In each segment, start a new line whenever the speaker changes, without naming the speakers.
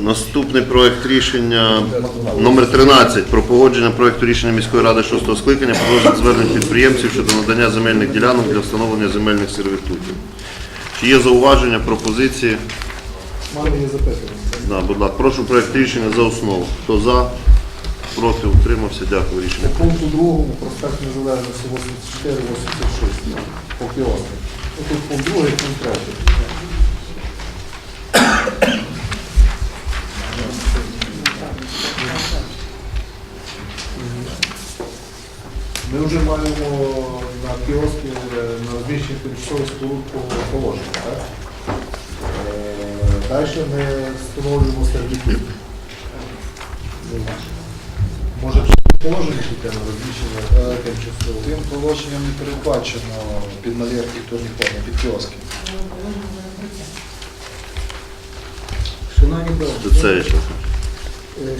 Наступний проект рішення номер 13 про погодження проекту рішення міської ради 6 скликання про розгляд звернень підприємців щодо надання земельних ділянок для встановлення земельних сервітутів. Чи є зауваження, пропозиції?
Мене є запитання.
Да, будь ласка, прошу проект рішення за основу. Хто за, проти, утримався, дякую. Рішення.
По пункту другому проспект Незалежності 84-86 по кіоску. Ну, Тут пункт другий, пункт третій. Ми вже маємо на кіоскі е, на розміщенні тимчасових споруд по так? Е, Далі ми встановлюємо сервітут. Може, положення таке на розміщення е, тимчасового?
Тим положенням не передбачено під малярки турні форми, під кіоски.
Шановні колеги,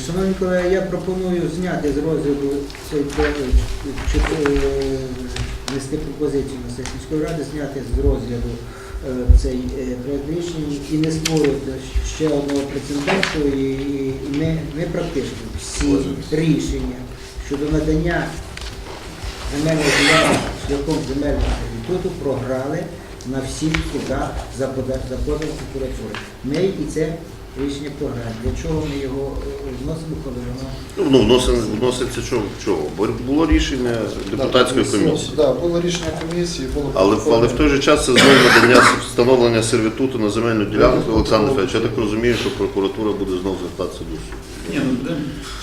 шановні колеги, я пропоную зняти з розгляду цей е, внести пропозицію на сесію міської ради, зняти з розгляду е, цей е, проект рішення і не створювати ще одного прецеденту. І, ми, ми практично всі рішення щодо надання земельного ділянки шляхом земельного інституту програли на всіх судах за пода- за позовом прокуратури. Ми і це рішення програм. Для чого ми його
Ну, ну, вноситься, вноситься чого? чого? Бо було рішення депутатської комісії.
Так, було рішення комісії, було
Але, але в той же час це знову надання встановлення сервітуту на земельну ділянку Олександр Федорович. Я так розумію, що прокуратура буде знову звертатися до суду.
Ні, ну.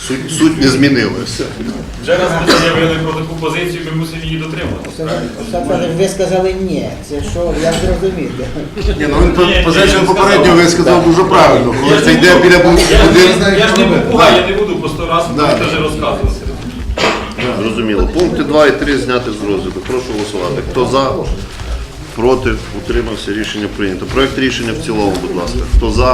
Суть, суть не змінилася.
Вже раз ми заявили про таку позицію, ми мусимо її дотримуватися.
Олександр ви сказали ні. Це що, як зрозуміти?
Ні, ну він по- позицію попередньо висказав дуже правильно. Коли це йде біля
Я,
будинку.
я, я ж не попугай, я не буду по сто раз
Да.
теж розказувати.
Зрозуміло. Пункти 2 і 3 зняти з розгляду. Прошу голосувати. Хто за, проти, утримався, рішення прийнято. Проект рішення в цілому, будь ласка. Хто за,